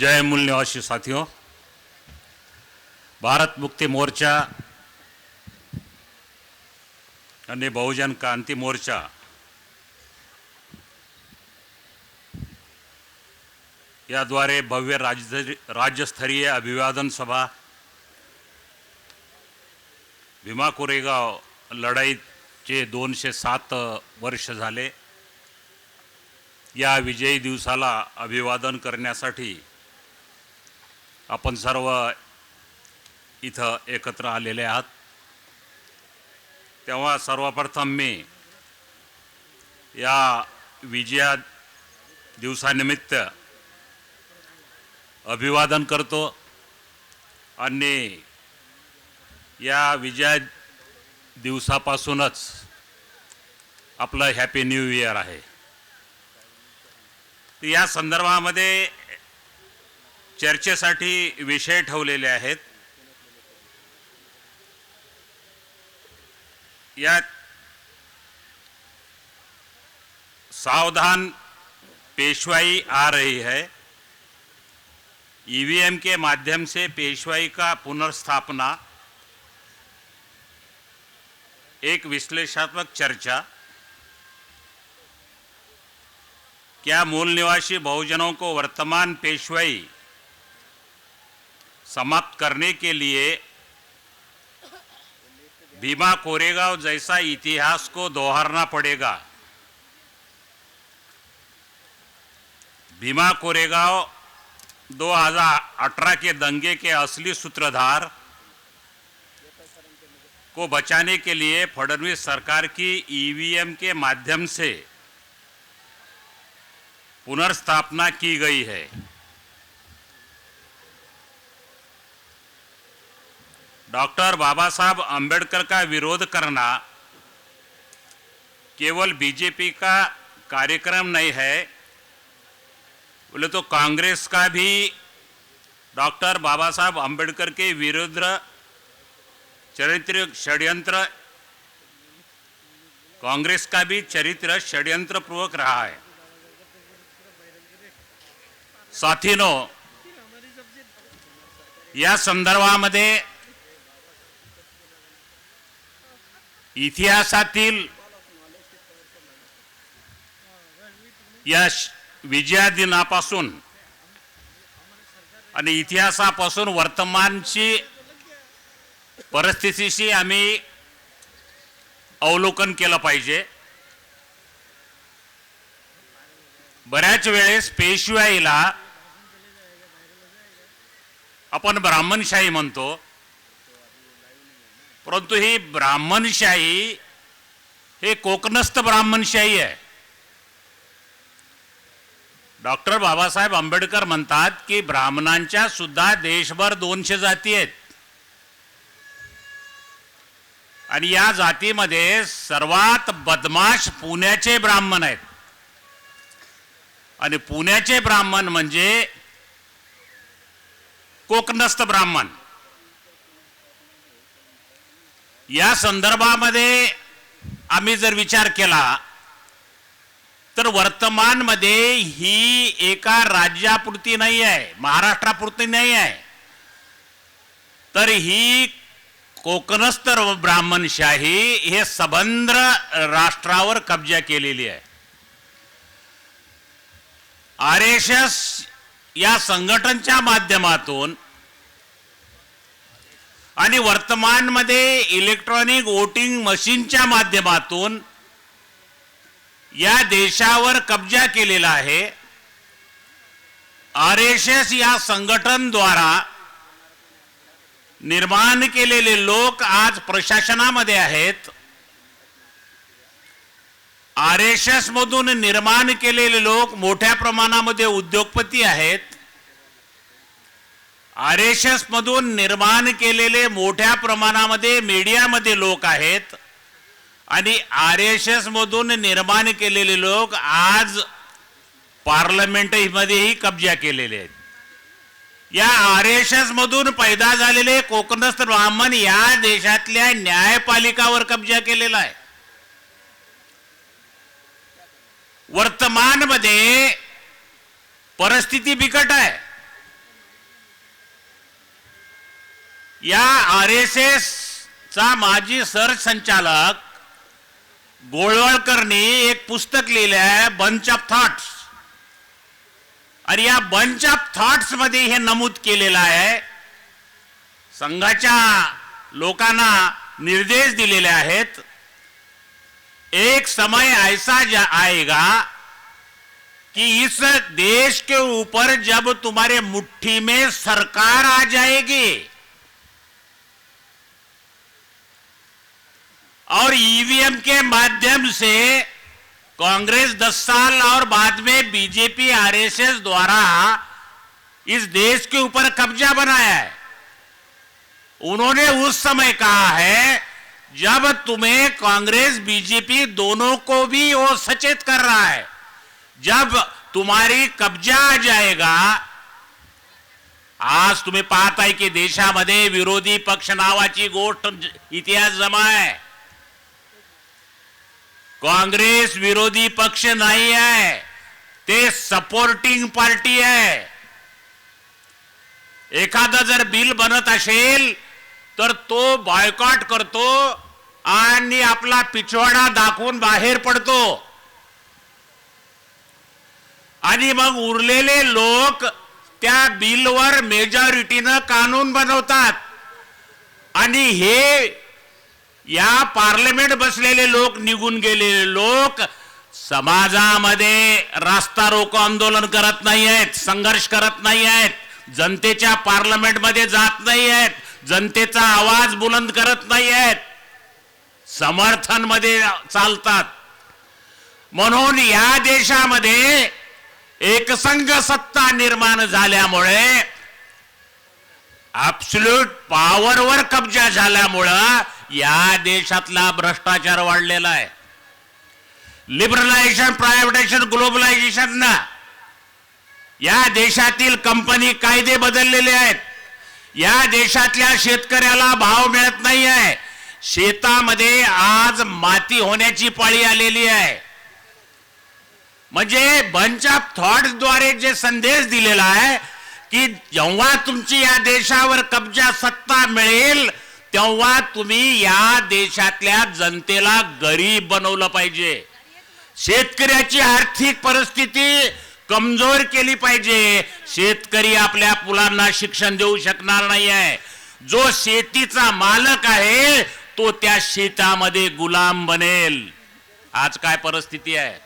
जय मूल निवासी साथियों। भारत मुक्ति मोर्चा आणि बहुजन क्रांती मोर्चा याद्वारे भव्य राज्य राज्यस्तरीय अभिवादन सभा भीमा कोरेगाव लढाईचे दोनशे सात वर्ष झाले। या विजयी दिवसाला अभिवादन करण्यासाठी आपण सर्व इथं एकत्र आलेले आहात. तेव्हा सर्वप्रथम मी या विजया दिवसानिमित्त अभिवादन करतो आणि या विजया दिवसापासूनच आपलं हॅपी न्यू इयर आहे. या संदर्भामध्ये चर्चेसाठी विषय ठेवलेले सावधान पेशवाई आ रही है. ईवीएम के माध्यम से पेशवाई का पुनर्स्थापना, एक विश्लेषणात्मक चर्चा, क्या मूल निवासी बहुजनों को वर्तमान पेशवाई समाप्त करने के लिए भीमा कोरेगांव जैसा इतिहास को दोहराना पड़ेगा। भीमा कोरेगांव 2018 के दंगे के असली सूत्रधार को बचाने के लिए फडणवीस सरकार की ईवीएम के माध्यम से पुनर्स्थापना की गई है। डॉक्टर बाबा साहब अंबेडकर का विरोध करना केवल बीजेपी का कार्यक्रम नहीं है, बोले तो कांग्रेस का भी डॉक्टर बाबा साहब अंबेडकर के विरुद्ध चरित्र षड्यंत्र, कांग्रेस का भी चरित्र षड्यंत्र पूर्वक रहा है। साथीनो या संदर्भामध्ये इतिहासातील या श- विजया दिनापासून आणि इतिहासापासून वर्तमानची परिस्थितीशी आम्ही अवलोकन केलं पाहिजे. बऱ्याच वेळेस पेशवाईला आपण ब्राह्मणशाही म्हणतो. परंतु ही ब्राह्मणशाही हे कोकणस्थ ब्राह्मणशाही आहे. डॉक्टर बाबासाहेब आंबेडकर म्हणतात की ब्राह्मणांच्या सुद्धा देशभर दोनशे जाती आहेत. आणि या जातीमध्ये सर्वात बदमाश पुण्याचे ब्राह्मण आहेत. आणि पुण्याचे ब्राह्मण म्हणजे कोकणस्थ ब्राह्मण. या संदर्भामध्ये आम्ही जर विचार केला तर वर्तमानमध्ये ही एका राज्यापुरती नाही आहे महाराष्ट्रापुरती नाही आहे. तर ही कोकणस्तर ब्राह्मणशाही हे सबंध राष्ट्रावर कब्जा केलेली आहे. आर एस एस या संघटनच्या माध्यमातून आणि वर्तमानमध्ये इलेक्ट्रॉनिक वोटिंग मशीनच्या माध्यमातून या देशावर कब्जा केलेला आहे. आर एस एस या संघटनद्वारा निर्माण केलेले लोक आज प्रशासनामध्ये आहेत. आर एस एस मधून निर्माण केलेले लोक मोठ्या प्रमाणामध्ये उद्योगपती आहेत. आर एस एस मधून निर्माण केलेले मोठ्या प्रमाणामध्ये मीडियामध्ये लोक आहेत. आणि आर एस एस मधून निर्माण केलेले लोक आज पार्लमेंटमध्येही कब्जा केलेले आहेत. या आर एस एस मधून पैदा झालेले कोकणस्थ ब्राह्मण या देशातल्या न्यायपालिकावर कब्जा केलेला आहे. वर्तमानमध्ये परिस्थिती बिकट आहे. या आर एस एस चा माजी सरसंचालक गोळवळकरनी एक पुस्तक लिहिलं आहे बंच ऑफ थॉट्स आणि या बंच ऑफ थॉट्समध्ये हे नमूद केलेलं आहे. संघाच्या लोकांना निर्देश दिलेले आहेत. एक समय ऐसा जा आएगा कि इस देश के ऊपर जब तुम्हारे मुट्ठी में सरकार आ जाएगी और ईवीएम के माध्यम से कांग्रेस 10 साल और बाद में बीजेपी आरएसएस द्वारा इस देश के ऊपर कब्जा बनाया है। उन्होंने उस समय कहा है, जब तुम्हें कांग्रेस बीजेपी दोनों को भी वो सचेत कर रहा है, जब तुम्हारी कब्जा आ जाएगा, आज तुम्ही पाहताय की देशामध्ये विरोधी पक्ष नावाची गोष्ट ज- इतिहास जमा आहे काँग्रेस विरोधी पक्ष नाही आहे. ते सपोर्टिंग पार्टी आहे. एखादं जर बिल बनत असेल तर तो बॉयकॉट करतो आणि आपला पिछवाडा दाखवून बाहेर पडतो. आणि मग उरलेले लोक त्या बिलवर मेजॉरिटीनं कानून बनवतात. आणि हे या पार्लमेंट बसलेले लोक निघून गेलेले लोक समाजामध्ये रास्ता रोको आंदोलन करत नाही आहेत संघर्ष करत नाही आहेत जनतेच्या पार्लमेंटमध्ये जात नाही आहेत जनतेचा आवाज बुलंद करत नाही आहेत समर्थनमध्ये चालतात. म्हणून या देशामध्ये एकसंघ सत्ता निर्माण झाल्यामुळे अब्सल्यूट पॉवरवर कब्जा झाल्यामुळं या देशातला भ्रष्टाचार वाढलेला आहे. लिबरलायझेशन प्रायव्हेटायझेशन ग्लोबलायझेशन ना. या देशातील कंपनी कायदे बदललेले आहेत. या देशातल्या शेतकऱ्याला भाव मिळत नाही आहे. शेतामध्ये आज माती होण्याची पाळी आलेली आहे. म्हणजे बंच ऑफ थॉट्सद्वारे जे संदेश दिलेला आहे की जेव्हा तुमची या देशावर कब्जा सत्ता मिळेल तेव्हा तुम्ही या देशातल्या जनतेला गरीब बनवलं पाहिजे. शेतकऱ्याची आर्थिक परिस्थिती कमजोर केली पाहिजे. शेतकरी आपल्या मुलांना शिक्षण देऊ शकणार नाही आहे जो शेतीचा मालक आहे तो त्या शेतामध्ये गुलाम बनेल. आज काय परिस्थिती आहे?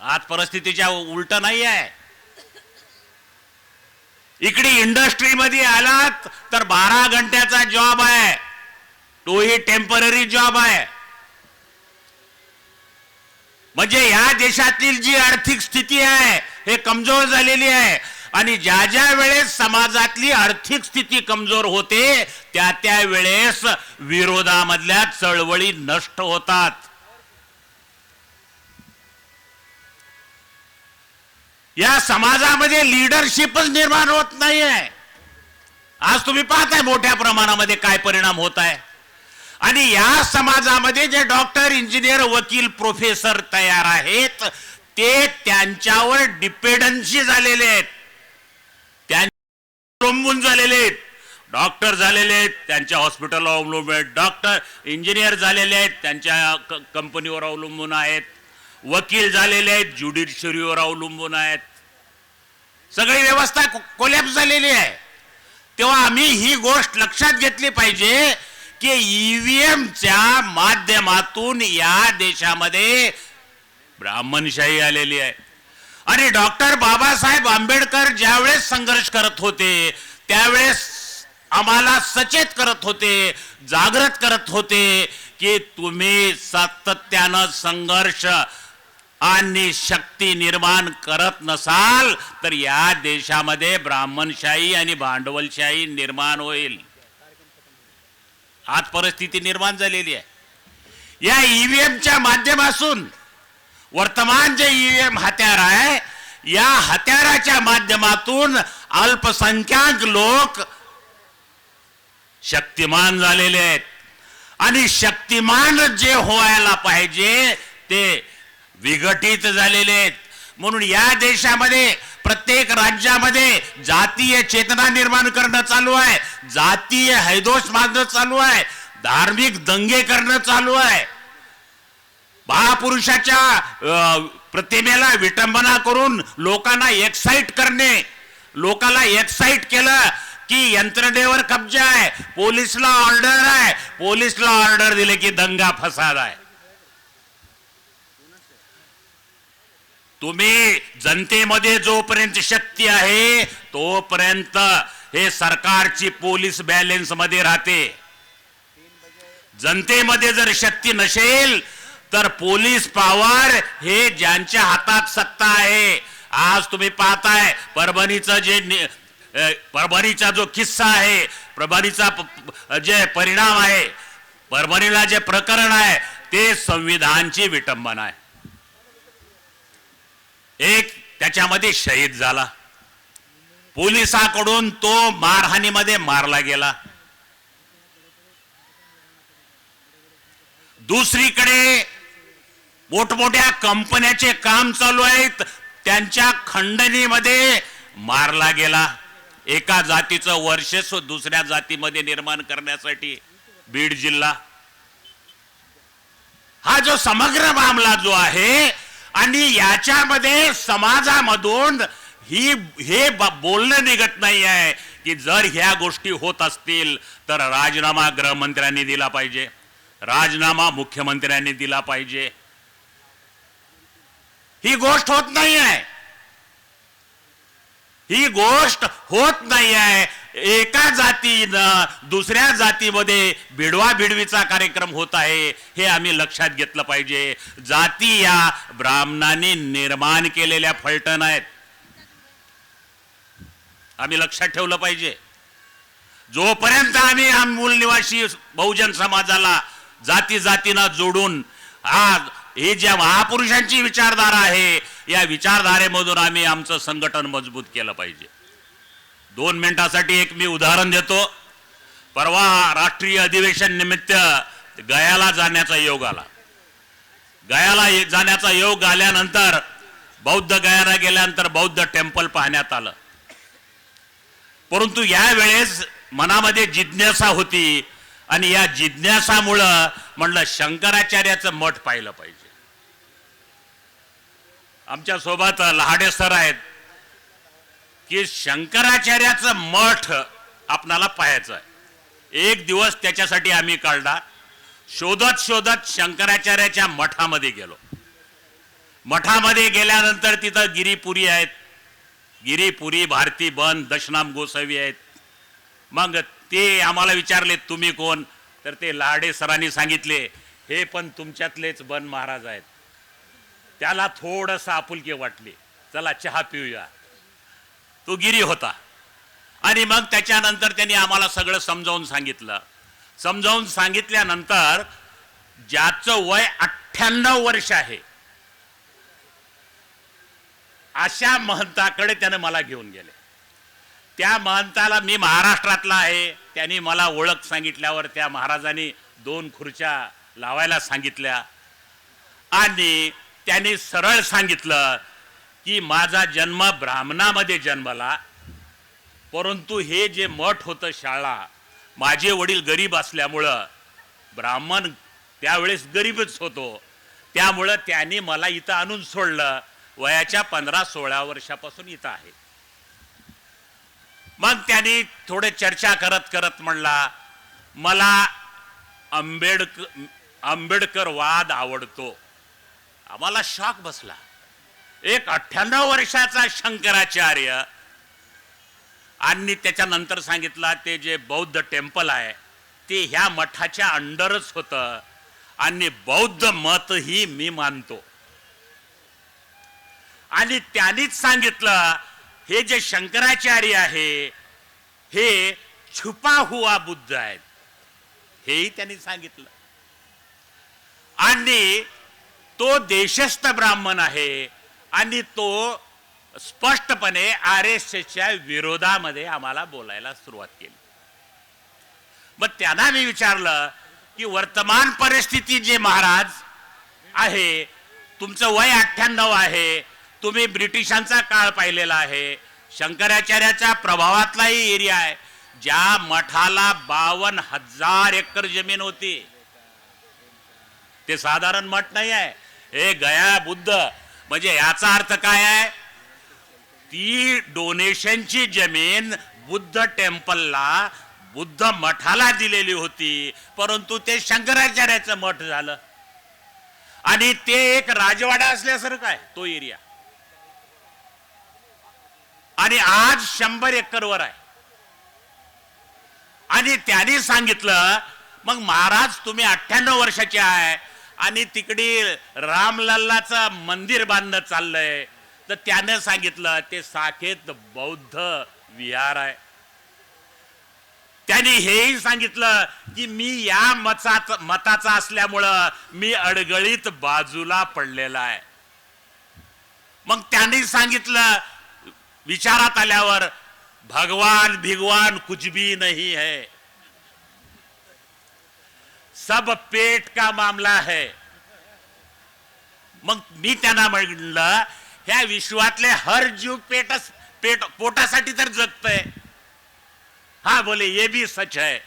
आज परिस्थितीच्या उलट नाही आहे इकडे इंडस्ट्रीमध्ये आलात तर बारा घंट्याचा जॉब आहे. तोही टेंपररी जॉब आहे. म्हणजे या देशातील जी आर्थिक स्थिती आहे हे कमजोर झालेली आहे. आणि ज्या ज्या वेळेस समाजातली आर्थिक स्थिती कमजोर होते त्या त्या वेळेस विरोधामधल्या चळवळी नष्ट होतात. या समाजामध्ये लिडरशिपच निर्माण होत नाहीये. आज तुम्ही पाहताय मोठ्या प्रमाणामध्ये काय परिणाम होत आहे आणि या समाजामध्ये जे डॉक्टर इंजिनियर वकील प्रोफेसर तयार आहेत ते त्यांच्यावर डिपेंडन्सी झालेले आहेत. त्यांच्या अवलंबून झालेले आहेत. डॉक्टर झालेले आहेत त्यांच्या हॉस्पिटलवर अवलंबून आहेत. डॉक्टर इंजिनियर झालेले आहेत त्यांच्या क- कंपनीवर अवलंबून आहेत. वकील झालेले आहेत ज्युडिशरीवर अवलंबून आहेत. सगळी व्यवस्था कोलॅप्स झालेली आहे. तेव्हा आम्ही ही गोष्ट लक्षात घेतली पाहिजे की ईव्हीएमच्या माध्यमातून या देशामध्ये ब्राह्मणशाही आलेली आहे. आणि डॉक्टर बाबासाहेब आंबेडकर ज्यावेळेस संघर्ष करत होते त्यावेळेस आम्हाला सचेत करत होते जागृत करत होते की तुम्ही सातत्यानं संघर्ष आणि शक्ती निर्माण करत नसाल तर या देशामध्ये ब्राह्मणशाही आणि भांडवलशाही निर्माण होईल. आज परिस्थिती निर्माण झालेली आहे. या ईव्हीएमच्या माध्यमातून वर्तमान जे ईव्हीएम हत्यार आहे या हत्याराच्या माध्यमातून अल्पसंख्याक लोक शक्तिमान झालेले आहेत. आणि शक्तिमान जे व्हायला पाहिजे ते विघटित झालेले आहेत. म्हणून या देशामध्ये प्रत्येक राज्यामध्ये जातीय चेतना निर्माण करणं चालू आहे. जातीय हैदोष मारणं चालू आहे. धार्मिक दंगे करणं चालू आहे. महापुरुषाच्या प्रतिमेला विटंबना करून लोकांना एक्साइट करणे. लोकांना एक्साइट केलं की यंत्रणेवर कब्जा आहे. पोलिसला ऑर्डर आहे. पोलिसला ऑर्डर दिले की दंगा फसाद आहे. तुम्ही जनतेमध्ये जोपर्यंत शक्ती आहे तोपर्यंत हे सरकारची पोलीस बॅलेन्समध्ये राहते. जनतेमध्ये जर शक्ती नसेल तर पोलीस पॉवर हे ज्यांच्या हातात सत्ता आहे आज तुम्ही पाहताय परभणीचं जे नि- परभणीचा जो किस्सा आहे परभणीचा जे परिणाम आहे परभणीला जे प्रकरण आहे ते संविधानची विटंबना आहे. एक त्याच्यामध्ये शहीद झाला. पोलिसाकडून तो मारहाणीमध्ये मारला गेला. दुसरीकडे मोठमोठ्या कंपन्याचे काम चालू आहेत. त्यांच्या खंडणीमध्ये मारला गेला. एका जातीचं वर्चस्व दुसऱ्या जातीमध्ये निर्माण करण्यासाठी बीड जिल्हा. हा जो समग्र मामला जो आहे आणि याच्यामध्ये समाजामधून ही हे बोलणं निघत नाही आहे की जर ह्या गोष्टी होत असतील तर राजीनामा गृहमंत्र्यांनी दिला पाहिजे. राजीनामा मुख्यमंत्र्यांनी दिला पाहिजे. ही गोष्ट होत नाही आहे ही गोष्ट होत नाही आहे एका जातीनं दुसऱ्या जातीमध्ये भिडवा भिडवीचा कार्यक्रम होत आहे हे आम्ही लक्षात घेतलं पाहिजे. जाती या ब्राह्मणांनी निर्माण केलेल्या फलटण आहेत. आम्ही लक्षात ठेवलं पाहिजे. जोपर्यंत आम्ही हा मूल निवासी बहुजन समाजाला जाती जातीनं जोडून आज ही ज्या महापुरुषांची विचारधारा आहे या विचारधारेमधून आम्ही आमचं संघटन मजबूत केलं पाहिजे. दोन मिनिटासाठी एक मी उदाहरण देतो. परवा राष्ट्रीय अधिवेशन निमित्त गयाला जाण्याचा योग आला. गयाला जाण्याचा योग आल्यानंतर बौद्ध गयाला गेल्यानंतर बौद्ध टेम्पल पाहण्यात आलं. परंतु या वेळेस मनामध्ये जिज्ञासा होती आणि या जिज्ञासामुळं म्हणलं शंकराचार्याचं मठ पाहिलं पाहिजे. आमच्यासोबत लहाडे सर आहेत. की शंकराचार्याचं मठ आपणाला पाहायचं आहे एक दिवस त्याच्यासाठी आम्ही काढला. शोधत शोधत शंकराचार्याच्या मठामध्ये गेलो. मठामध्ये गेल्यानंतर तिथं गिरीपुरी आहेत. गिरीपुरी भारती बन दशनाम गोसावी आहेत. मग ते आम्हाला विचारले तुम्ही कोण? तर ते लाडे सरांनी सांगितले हे पण तुमच्यातलेच बन महाराज आहेत. त्याला थोडंसं आपुलकी वाटली. चला चहा पिऊया. तो गिरी होता. आणि मग त्याच्यानंतर त्यांनी आम्हाला सगळं समजावून सांगितलं. समजावून सांगितल्यानंतर ज्याचं वय अठ्ठ्याण्णव वर्ष आहे अशा महंताकडे त्याने मला घेऊन गेले. त्या महंताला मी महाराष्ट्रातला आहे त्यांनी मला ओळख सांगितल्यावर त्या महाराजांनी दोन खुर्च्या लावायला सांगितल्या. आणि त्यांनी सरळ सांगितलं की माझा जन्म ब्राह्मणामध्ये जन्मला परंतु हे जे मठ होतं शाळा माझे वडील गरीब असल्यामुळं ब्राह्मण त्यावेळेस गरीबच होतो. त्यामुळं त्याने मला इथं आणून सोडलं. वयाच्या पंधरा सोळा वर्षापासून इथं आहे. मग त्यांनी थोडे चर्चा करत करत म्हणला मला आंबेडकर आंबेडकर वाद आवडतो. आम्हाला शॉक बसला. एक अठ्ठ्याण्णव वर्षाचा शंकराचार्य आणि त्याच्यानंतर सांगितलं ते जे बौद्ध टेम्पल आहे ते ह्या मठाच्या अंडरच होतं. आणि बौद्ध मत ही मी मानतो. आणि त्यांनीच सांगितलं हे जे शंकराचार्य आहे हे छुपा हुआ बुद्ध आहेत. हेही त्यांनी सांगितलं. आणि तो देशस्थ ब्राह्मण आहे आणि तो स्पष्टपणे आर एस एसच्या विरोधामध्ये आम्हाला बोलायला सुरुवात केली. मग त्यांना मी विचारलं की वर्तमान परिस्थिती जे महाराज आहे तुमचं वय अठ्ठ्याण्णव आहे तुम्ही ब्रिटिशांचा काळ पाहिलेला आहे शंकराचार्याच्या प्रभावातलाही एरिया आहे ज्या मठाला बावन हजार एकर जमीन होती. ते साधारण मठ नाही आहे. हे गया बुद्ध म्हणजे याचा अर्थ काय आहे? ती डोनेशनची जमीन बुद्ध टेम्पलला बुद्ध मठाला दिलेली होती. परंतु ते शंकराचार्याचं मठ झालं. आणि ते एक राजवाडा असल्यासारखं आहे तो एरिया. आणि आज शंभर एकरवर आहे. आणि त्यांनी सांगितलं मग महाराज तुम्ही अठ्ठ्याण्णव वर्षाचे आहे. आणि तिकडे रामलल्लाचं मंदिर बांधणं चाललंय. तर त्यानं सांगितलं ते साखेत बौद्ध विहार आहे. त्यांनी हेही सांगितलं की मी या मताचा मताचा असल्यामुळं मी अडगळीत बाजूला पडलेला आहे. मग त्यांनी सांगितलं विचारात आल्यावर भगवान भिगवान कुछ भी नहीं है. सब पेट का मामला है। मग मी त्यांना म्हणलं ह्या विश्वातले हर जीव पेटस पेट पोटासाठी तर जगतय. हा बोले ये बी सच है.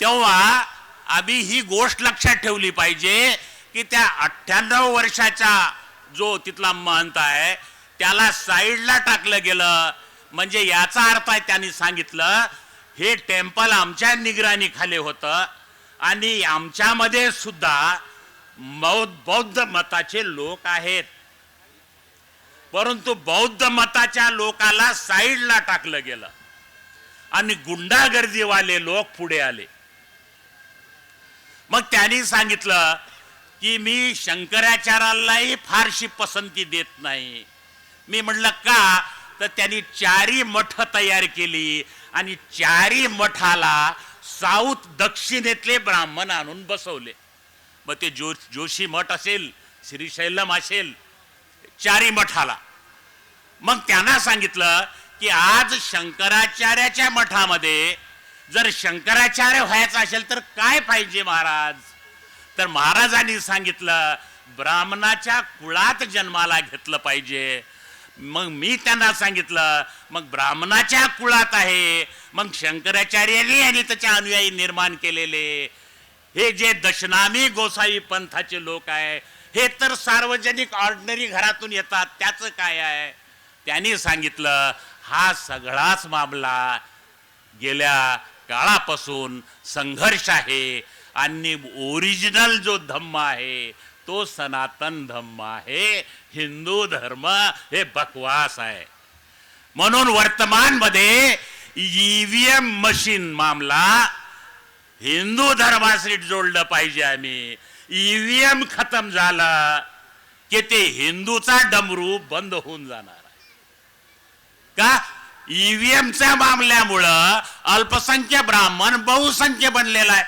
तेव्हा आम्ही ही गोष्ट लक्षात ठेवली पाहिजे की त्या अठ्ठ्याण्णव वर्षाचा जो तिथला महंत आहे त्याला साईडला टाकलं गेलं. म्हणजे याचा अर्थ आहे त्यांनी सांगितलं हे टेम्पल आमच्या निगराणीखाली होतं. आणि आमच्यामध्ये सुद्धा बौद्ध बौद्ध मताचे लोक आहेत. परंतु बौद्ध मताच्या लोकाला साईडला टाकलं गेलं. आणि गुंडागर्दीवाले लोक पुढे आले. मग त्यांनी सांगितलं की मी शंकराचार्यालाही फारशी पसंती देत नाही. मी म्हटलं का? तर त्यांनी चारी मठ तयार केली आणि चारी मठाला साऊथ दक्षिणेतले ब्राह्मण आणून बसवले. मग ते जो जोशी मठ असेल श्रीशैलम असेल चारी मठाला. मग त्यांना सांगितलं की आज शंकराचार्याच्या मठामध्ये जर शंकराचार्य व्हायचं असेल तर काय पाहिजे महाराज? तर महाराजांनी सांगितलं ब्राह्मणाच्या कुळात जन्माला घेतलं पाहिजे. मग मी त्यांना सांगितलं मग ब्राह्मणाच्या कुळात आहे मग शंकराचार्यांनी आणि त्याच्या अनुयायी निर्माण केलेले. हे जे दशनामी गोसाई पंथाचे लोक आहे हे तर सार्वजनिक ऑर्डनरी घरातून येतात त्याचं काय आहे? त्यांनी सांगितलं हा सगळाच मामला गेल्या काळापासून संघर्ष आहे. आणि ओरिजिनल जो धम्म आहे तो सनातन धम्म आहे हिंदू धर्म हे बकवास आहे. म्हणून वर्तमानमध्ये ईव्हीएम मशीन मामला हिंदू धर्माशी जोडलं पाहिजे आम्ही. ईव्हीएम खतम झालं की ते हिंदूचा डमरू बंद होऊन जाणार आहे. का? ईव्हीएमच्या मामल्यामुळं अल्पसंख्य ब्राह्मण बहुसंख्य बनलेला आहे.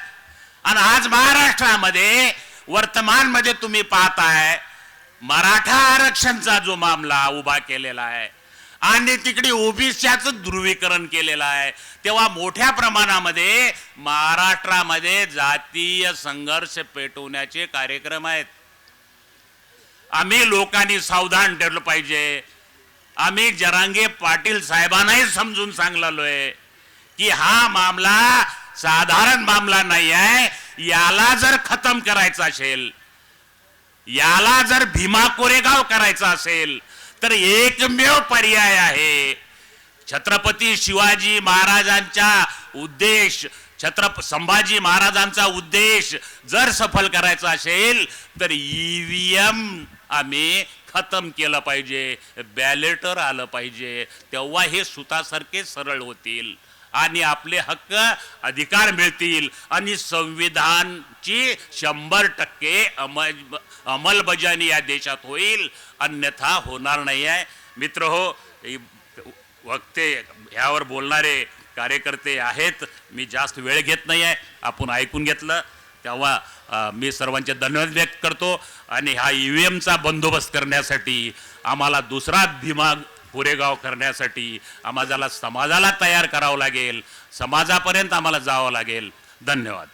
आणि आज महाराष्ट्रामध्ये वर्तमानमध्ये तुम्ही पाहताय मराठा आरक्षणचा जो मामला उभा केलेला आहे आणि तिकडे ओबीसीच ध्रुवीकरण केलेलं आहे तेव्हा मोठ्या प्रमाणामध्ये महाराष्ट्रामध्ये जातीय संघर्ष पेटवण्याचे कार्यक्रम आहेत. आम्ही लोकांनी सावधान ठरलं पाहिजे. आम्ही जरांगे पाटील साहेबांनाही समजून सांगलेलोय की हा मामला साधारण मामला नाही आहे. याला जर खतम करायचं असेल याला जर भीमा कोरेगाव करायचा असेल तर एकमेव पर्याय आहे. छत्रपती शिवाजी महाराजांचा उद्देश छत्रप संभाजी महाराजांचा उद्देश जर सफल करायचा असेल तर ईव्हीएम आम्ही खतम केलं पाहिजे बॅलेटर आलं पाहिजे तेव्हा हे सुतासारखे सरळ होतील. आणि आपले हक्क अधिकार मिळतील. आणि संविधानची शंभर टक्के अमल अंमलबजावणी या देशात होईल. अन्यथा होणार नाही आहे. मित्र हो वक्ते ह्यावर बोलणारे कार्यकर्ते आहेत. मी जास्त वेळ घेत नाही आहे. आपण ऐकून घेतलं. तेव्हा मी सर्वांचे धन्यवाद व्यक्त करतो. आणि हा ई व्ही एमचा बंदोबस्त करण्यासाठी आम्हाला दुसरा दिमाग पुरेगाव करण्यासाठी आम्हाला समाजाला तयार करावं लागेल समाजापर्यंत आम्हाला जावं लागेल. धन्यवाद.